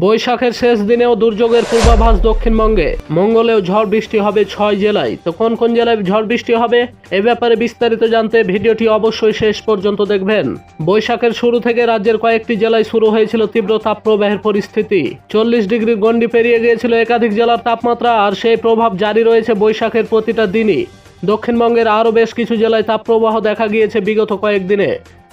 বৈশাখের শেষ দিনেও দুর্যোগের পূর্বাভাস দক্ষিণবঙ্গে। মঙ্গলেও ঝড় বৃষ্টি হবে ছয় জেলায়। তো কোন কোন জেলায় ঝড় বৃষ্টি হবে? এ ব্যাপারে বিস্তারিত জানতে ভিডিওটি অবশ্যই শেষ পর্যন্ত দেখবেন। বৈশাখের শুরু থেকে রাজ্যের কয়েকটি জেলায় শুরু হয়েছিল তীব্র তাপপ্রবাহের পরিস্থিতি। চল্লিশ ডিগ্রির গণ্ডি পেরিয়ে গিয়েছিল একাধিক জেলার তাপমাত্রা, আর সেই প্রভাব জারি রয়েছে বৈশাখের প্রতিটা দিনই। দক্ষিণবঙ্গের আরও বেশ কিছু জেলায় তাপপ্রবাহ দেখা গিয়েছে বিগত কয়েকদিনে।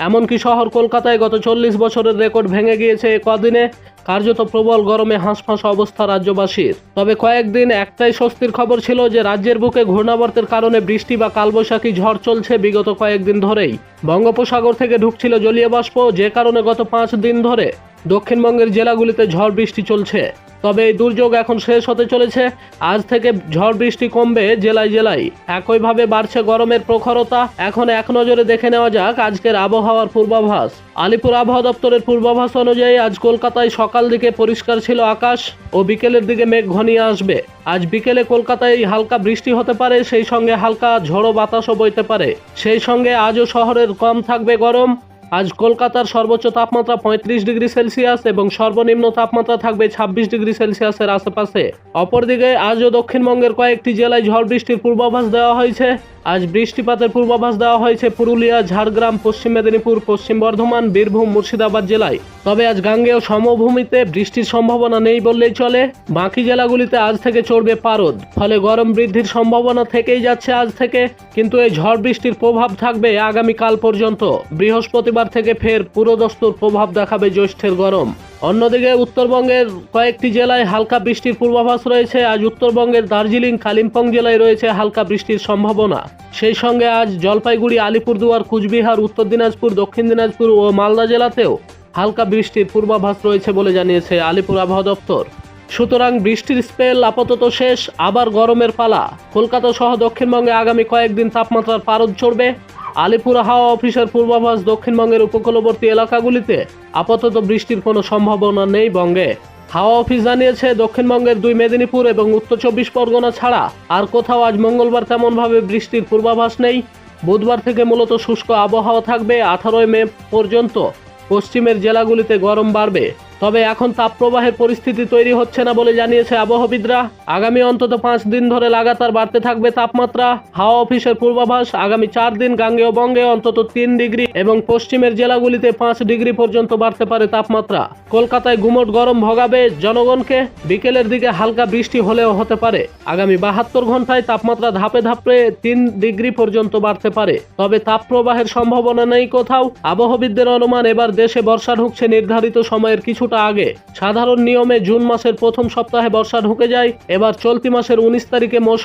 এমনকি শহর কলকাতায় গত চল্লিশ বছরের রেকর্ড ভেঙে গিয়েছে এ কদিনে। কার্যত প্রবল গরমে হাঁসফাঁস অবস্থা রাজ্যবাসীর। তবে কয়েকদিন একটাই স্বস্তির খবর ছিল যে রাজ্যের বুকে ঘূর্ণাবর্তের কারণে বৃষ্টি বা কালবৈশাখী ঝড় চলছে বিগত কয়েকদিন ধরেই। বঙ্গোপসাগর থেকে ঢুকছিল জলীয় বাষ্প যে কারণে গত পাঁচ দিন ধরে দক্ষিণবঙ্গের জেলাগুলিতে ঝড় বৃষ্টি চলছে। তবে এই দুর্যোগ এখন শেষ হতে চলেছে। আজ থেকে ঝড় বৃষ্টি কমবে জেলায় জেলায়। একইভাবে বাড়ছে গরমের প্রখরতা। এখন এক নজরে দেখে নেওয়া যাক আজকের আবহাওয়ার পূর্বাভাস। আলিপুর আবহাওয়া দপ্তরের পূর্বাভাস অনুযায়ী আজ কলকাতায় সকাল দিকে পরিষ্কার ছিল আকাশ ও বিকেলের দিকে মেঘ ঘনিয়ে আসবে। আজ বিকেলে কলকাতায় হালকা বৃষ্টি হতে পারে, সেই সঙ্গে হালকা ঝড়ো বাতাসও বইতে পারে। সেই সঙ্গে আজও শহরের কম থাকবে গরম। আজ কলকাতার সর্বোচ্চ তাপমাত্রা পঁয়ত্রিশ ডিগ্রি সেলসিয়াস এবং সর্বনিম্ন তাপমাত্রা থাকবে ছাব্বিশ ডিগ্রি সেলসিয়াসের আশেপাশে। অপরদিকে আজও দক্ষিণবঙ্গের কয়েকটি জেলায় ঝড় বৃষ্টির পূর্বাভাস দেওয়া হয়েছে। আজ বৃষ্টিপাতের পূর্বাভাস দেওয়া হয়েছে পুরুলিয়া, ঝাড়গ্রাম, পশ্চিম মেদিনীপুর, পশ্চিম বর্ধমান, বীরভূম, মুর্শিদাবাদ জেলায়। তবে আজ গাঙ্গেয় সমভূমিতে বৃষ্টির সম্ভাবনা নেই বললেই চলে। বাকি জেলাগুলিতে আজ থেকে চড়বে পারদ। ফলে গরম বৃদ্ধির সম্ভাবনা থেকেই যাচ্ছে আজ থেকে। কিন্তু এই ঝড় বৃষ্টির প্রভাব থাকবে আগামীকাল পর্যন্ত। বৃহস্পতিবার থেকে ফের পুরোদস্তুর প্রভাব দেখাবে জ্যৈষ্ঠের গরম। অন্যদিকে উত্তরবঙ্গের কয়েকটি জেলায় হালকা বৃষ্টির পূর্বাভাস রয়েছে। আজ উত্তরবঙ্গের দার্জিলিং, কালিম্পং জেলায় রয়েছে হালকা বৃষ্টির সম্ভাবনা। সেই সঙ্গে আজ জলপাইগুড়ি, আলিপুরদুয়ার, কুচবিহার, উত্তর দিনাজপুর, দক্ষিণ দিনাজপুর ও মালদা জেলাতেও হালকা বৃষ্টির পূর্বাভাস রয়েছে বলে জানিয়েছে আলিপুর আবহাওয়া দপ্তর। সুতরাং বৃষ্টির স্পেল আপাতত শেষ, আবার গরমের পালা। কলকাতা সহ দক্ষিণবঙ্গে আগামী কয়েকদিন তাপমাত্রার পারদ চড়বে। আলিপুর হাওয়া অফিসের পূর্বাভাস দক্ষিণবঙ্গের উপকূলবর্তী এলাকাগুলিতে আপাতত বৃষ্টির কোনো সম্ভাবনা নেই বঙ্গে। হাওয়া অফিস জানিয়েছে, দক্ষিণবঙ্গের দুই মেদিনীপুর এবং উত্তর চব্বিশ পরগনা ছাড়া আর কোথাও আজ মঙ্গলবার তেমনভাবে বৃষ্টির পূর্বাভাস নেই। বুধবার থেকে মূলত শুষ্ক আবহাওয়া থাকবে আঠারোই মে পর্যন্ত। পশ্চিমের জেলাগুলিতে গরম বাড়বে। তবে এখন তাপপ্রবাহের পরিস্থিতি তৈরি হচ্ছে না বলে জানিয়েছে আবহাওয়াবিদরা আগামী অন্তত পাঁচ দিন ধরে লাগাতার বাড়তে থাকবে তাপমাত্রা। হাওয়া অফিসের পূর্বাভাস আগামী চার দিন গাঙ্গেয় বঙ্গে অন্তত তিন ডিগ্রি এবং পশ্চিমের জেলাগুলিতে পাঁচ ডিগ্রি পর্যন্ত বাড়তে পারে তাপমাত্রা। কলকাতায় গুমট গরম ভোগাবে জনগণকে, বিকেলের দিকে হালকা বৃষ্টি হলেও হতে পারে। আগামী বাহাত্তর ঘন্টায় তাপমাত্রা ধাপে ধাপে তিন ডিগ্রি পর্যন্ত বাড়তে পারে। তবে তাপপ্রবাহের সম্ভাবনা নেই কোথাও। আবহাওয়াবিদদের অনুমান, এবার দেশে বর্ষা ঢুকছে নির্ধারিত সময়ের কিছুটা আগে। সাধারণ নিয়মে জুন মাসের প্রথম সপ্তাহে বর্ষা ঢুকে যায়, এবার চলতি মাসের উনিশ তারিখে মৌসুম